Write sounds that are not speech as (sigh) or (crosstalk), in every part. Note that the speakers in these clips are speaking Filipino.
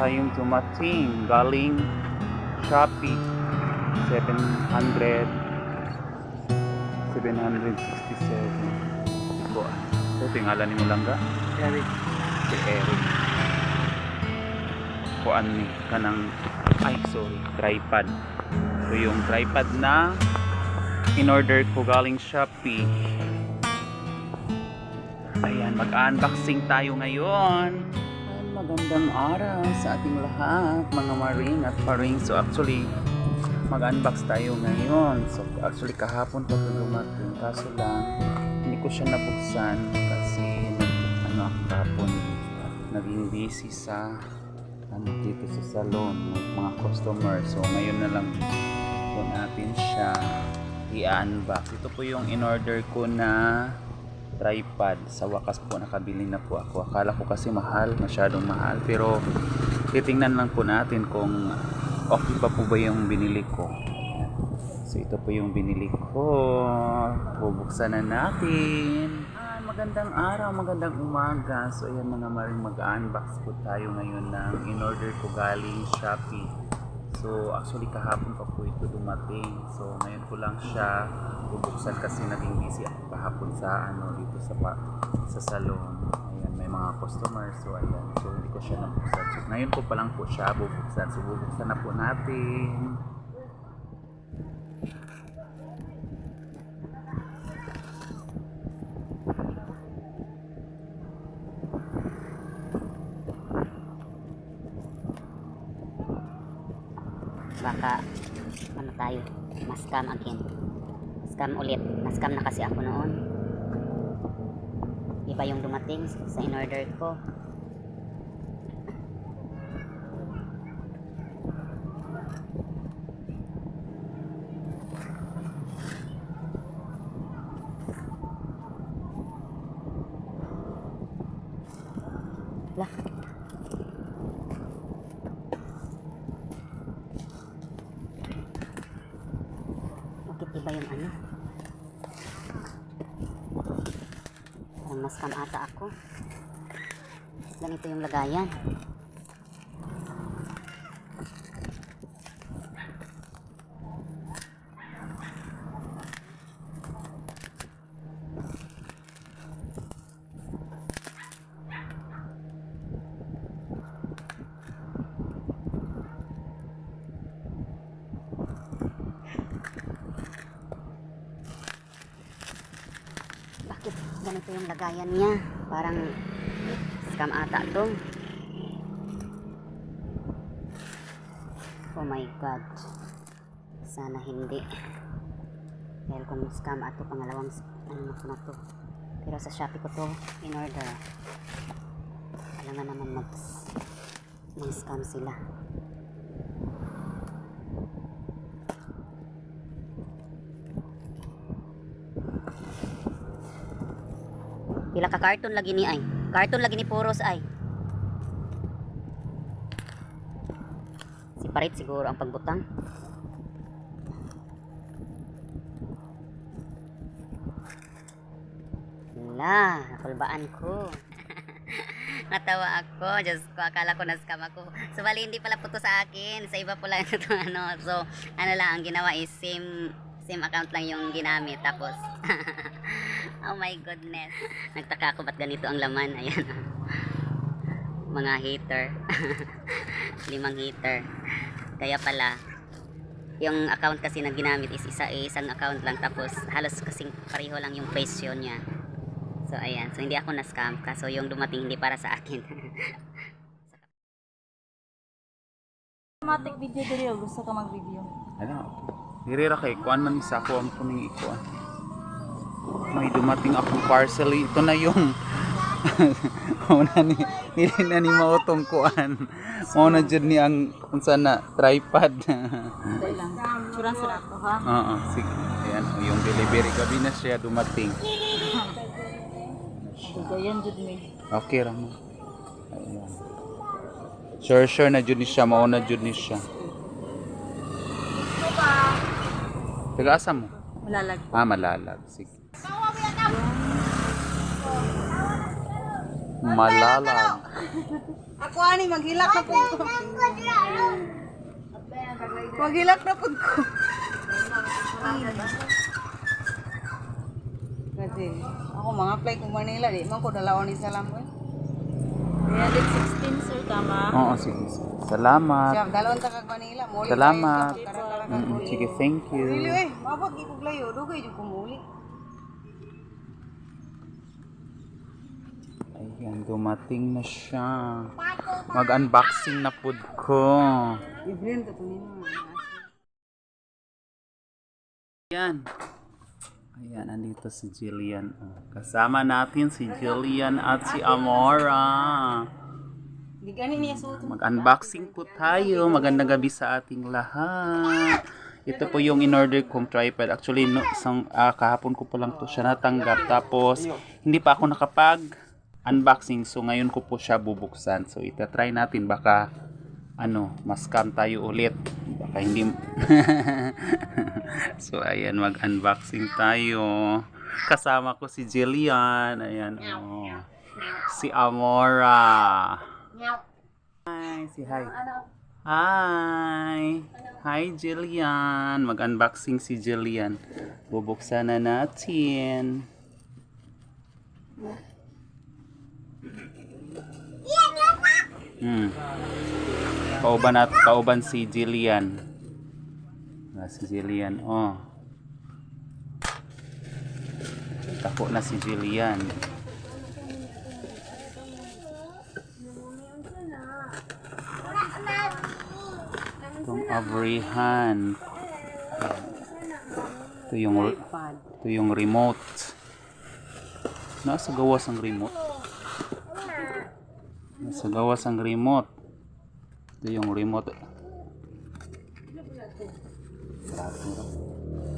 tayong dumating galing Shopee 700 767 ko ito tingala ni mo lang ga Eric. si Eric. Kuan ni kanang ay sorry tripod. So yung tripod na in order ko galing Shopee. Ayan mag-unboxing tayo ngayon magandang araw sa ating lahat mga maring at paring. So actually mag-unbox tayo ngayon. So actually kahapon pa ito dumating. Kaso lang hindi ko siya nabuksan kasi ano ako kahapon naging busy sa ano dito sa salon may mga customer. So ngayon na lang po natin siya i-unbox. Ito po yung in-order ko na tripod. Sa wakas po nakabili na po ako. Akala ko kasi mahal masyadong mahal. Pero titingnan lang po natin kung okay pa po ba yung binili ko. So ito po yung binili ko. Bubuksan na natin. Ay, magandang araw magandang umaga. So ayan mga maring mag-unbox po tayo ngayon ng in-order ko galing Shopee so actually kahapon pa po ito dumating. So ngayon ko lang siya bubuksan kasi naging busy ako kahapon sa ano dito sa pa, sa salon. Ayan may mga customers. So ayan. So hindi ko siya nabuksan. So ngayon ko pa lang po siya bubuksan. So bubuksan na po natin Baka, ano tayo, ma-scam again. Scam ulit. Na-scam na kasi ako noon. Iba yung dumating sa in-order ko. Lah, bakit iba yung ano? Mas-scam ata ako. Ganito yung lagayan. Ganito yung lagayan niya? Parang scam ata to. Oh my God. Sana hindi. Dahil kung scam ato pangalawang ano na to. Pero sa Shopee ko to in order. Alam nga naman mag mag scam sila. Pila ka karton lagi ni ay. Karton lagi ni Puros ay. Si Parit siguro ang pagbutang. Wala, nakulbaan ko. (laughs) Natawa ako. Diyos ko, akala ko na-scam ako. So, bali, hindi pala po to sa akin. Sa iba pala (laughs) ito ano. So, ano lang, ang ginawa is same, same account lang yung ginamit. Tapos, (laughs) oh my goodness. (laughs) Nagtaka ako ba't ganito ang laman. Ayan. (laughs) Mga hater. (laughs) Limang hater. Kaya pala, yung account kasi na ginamit is isa eh, isang account lang. Tapos, halos kasing pareho lang yung presyo niya. So, ayan. So, hindi ako na-scam. Kaso, yung dumating hindi para sa akin. Automatic video diri o gusto ka mag-review? ano Hirira kay kuan man sa ako ang kuning ikuan may dumating akong parcel ito na yung (laughs) una ni nili na ni mautong kuan mo na jud ni ang unsa na tripod. Tsuran sa ako ha. Oo, sige. Ayan, yung delivery gabi na siya dumating. Dugayan jud mi. Okay ra mo. Ayan. Sure, sure na jud ni siya, mauna jud ni siya. Taga asa mo? Malalag. Ah, malalag. Sige. Malalag. Ako ani maghilak na pud ko. Maghilak na pud ko. Kasi ako mga flight ko Manila di man ko dalawon ni salam ko. 316 sir, tama? Oo, sige. Salamat. Siya dalawon ta kag Manila muli. Salamat. Kag Mm, sige, thank Dili you. eh, mabot di ko layo, dugay jud ko muli. Ayan, dumating na siya. Mag-unboxing na food ko. Nino. Ayan. Andito si Jillian. Kasama natin si Jillian at si Amora. Mag-unboxing po tayo. Magandang gabi sa ating lahat. Ito po yung in-order kong tripod. Actually, no, isang ah, kahapon ko pa lang to siya natanggap. Tapos, hindi pa ako nakapag unboxing. So, ngayon ko po siya bubuksan. So, itatry natin. Baka, ano, mas-scam tayo ulit. Baka hindi... (laughs) so, ayan, mag-unboxing tayo. Kasama ko si Jillian. Ayan, oh. Si Amora. Hi, si hi. Hi. Hi, Jillian. Mag-unboxing si Jillian. Bubuksan na natin. Hmm. Pauban at pauban si Jillian. Ah, si Jillian, oh. Tako na si Jillian. Itong abrihan. Ito yung, ito yung remote. Nasa gawas ang remote. Nasa gawas ang remote. Ito yung remote.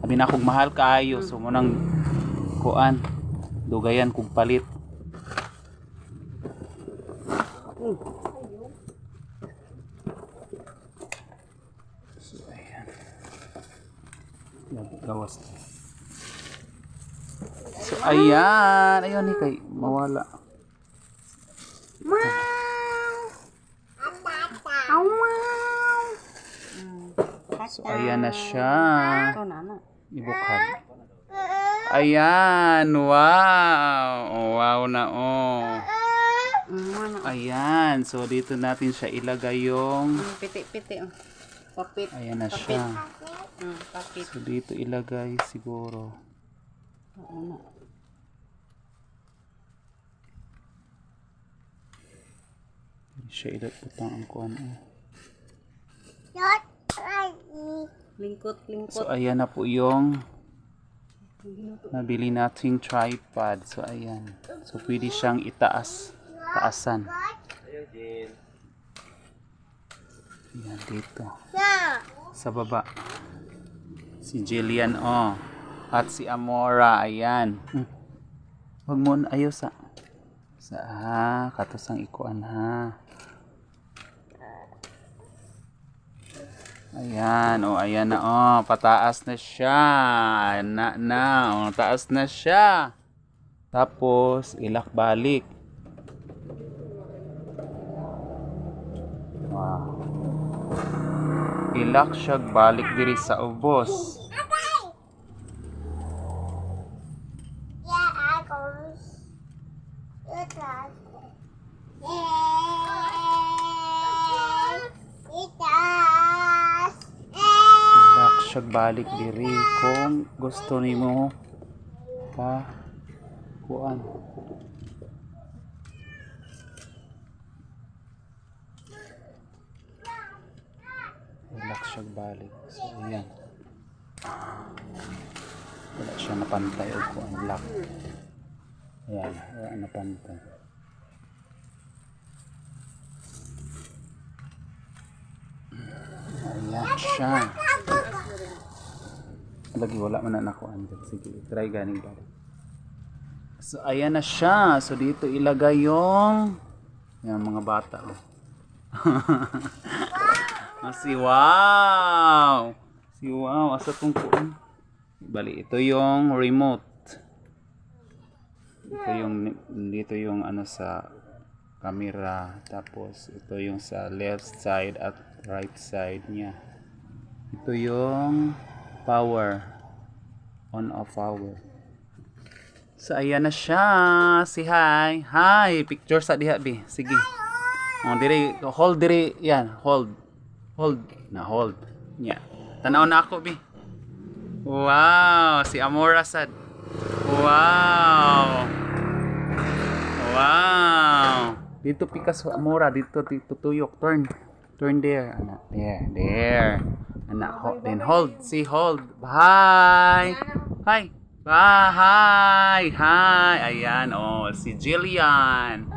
Sabi na kung mahal kaayo, so mo kuan, dugayan kung palit. So, ayan. Yan, Gawas. So, ayan. Ayun, ni kay mawala. Ayan na siya. Na. Ibukhan. Ayan, wow. Oh, wow na oh. Ano. Ayan, so dito natin siya ilagay yung Piti-piti. oh. Papit. Ayan na siya. Mm, papit. So dito ilagay siguro. Oo na. Siya ilagputang ang kuan. oh. Lingkot, lingkot. So ayan na po yung nabili nating tripod. So ayan. So pwede siyang itaas. Taasan. Ayan dito. Sa baba. Si Jillian oh. At si Amora. Ayan. Hmm. Huwag mo ayaw sa sa ha. Katos ang ikuan ha. Ayan, oh, ayan na, oh, pataas na siya. Na, na, oh, taas na siya. Tapos, ilak balik. Wow. Ilak siya balik diri sa ubos. Siya balik diri kung gusto nimo pa kuan. Ilak siya balik. So, ayan. Wala siya napantay o kuan lock. Ayan, wala napantay. Ayan siya. Lagi wala man na nakuan dyan. Sige, try ganing balik. So, ayan na siya. So, dito ilagay yung yan, mga bata. Oh. (laughs) Ah, si wow! Si wow, asa tong kuan? Bali, ito yung remote. Ito yung dito yung ano sa camera. Tapos ito yung sa left side at right side niya. Ito yung power. On off power. So ayan na siya. Si hi. Hi, picture sa diha bi. Sige. Oh, diri hold diri yan, hold. Hold na hold. Nya. Tanaw na ako bi. Wow, si Amora sad. Wow. Wow. Dito pikas Amora, dito dito tuyok turn. Turn there, anak. There, there. Anak, hold, then hold. See, hold. Hi. Hi. Bye. Hi. Hi. Ayan, oh, si Jillian.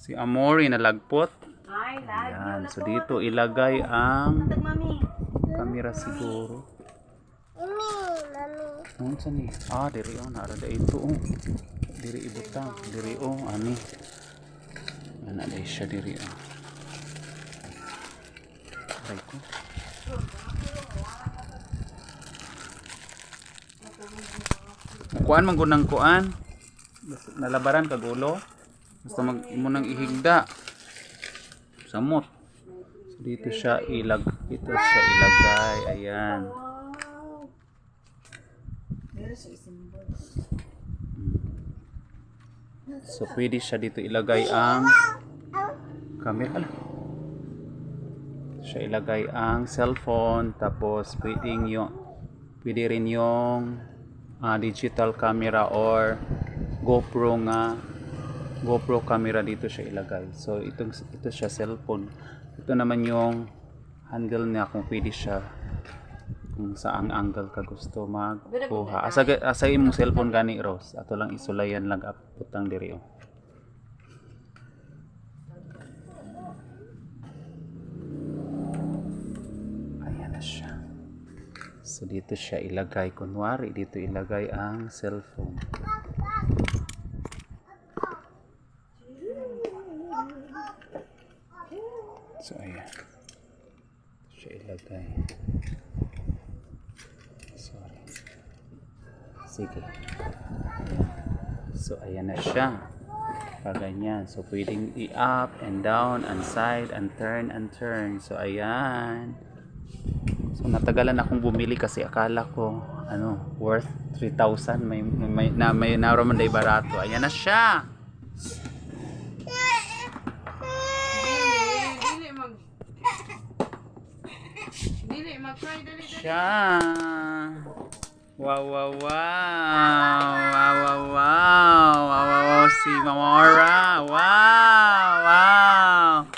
Si Amori nalagpot. Ay, lag. Ayan, so dito ilagay ang camera siguro. Ano sa ni? Ah, diri oh, naara da ito oh. Diri ibutang, diri oh, ani. Ana da siya diri oh. Aray ko. Kuan man kuan. Nalabaran kagulo. Basta mag mo nang ihigda. Samot. So, dito siya ilag dito siya ilagay. Ayan. So pwede siya dito ilagay ang camera ala. Siya ilagay ang cellphone tapos pwedeng yung pwede rin yung ah, digital camera or GoPro nga GoPro camera dito siya ilagay. So itong ito siya cellphone. Ito naman yung handle niya kung pwede siya kung saang angle ka gusto magkuha. Asa asa imong cellphone gani Rose. Ato lang isulayan lang aputang diri oh. Ayan. So dito siya ilagay kunwari dito ilagay ang cellphone. So ayan. Siya ilagay. Sorry. Sige. So ayan na siya. Pag ganyan. So pwedeng i-up and down and side and turn and turn. So ayan. So natagalan akong bumili kasi akala ko ano worth 3,000 may, may na may naroon day barato. Ayan na siya. Dili mag... Dili mag-try dali dali. Siya. Wow, wow, wow. Wow, wow, wow. Wow, wow, wow. Si Mamora. Wow, wow.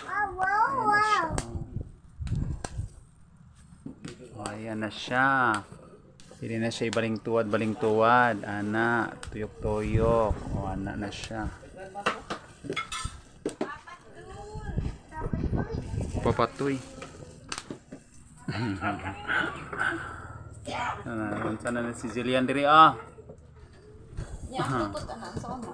Ayan na siya. Hindi na siya ibaling tuwad, baling tuwad. Ana, tuyok tuyok. O, ana na siya. Papatoy. (laughs) Ah, unsa na si Jillian diri ah. Ya, tutot ana sa ano.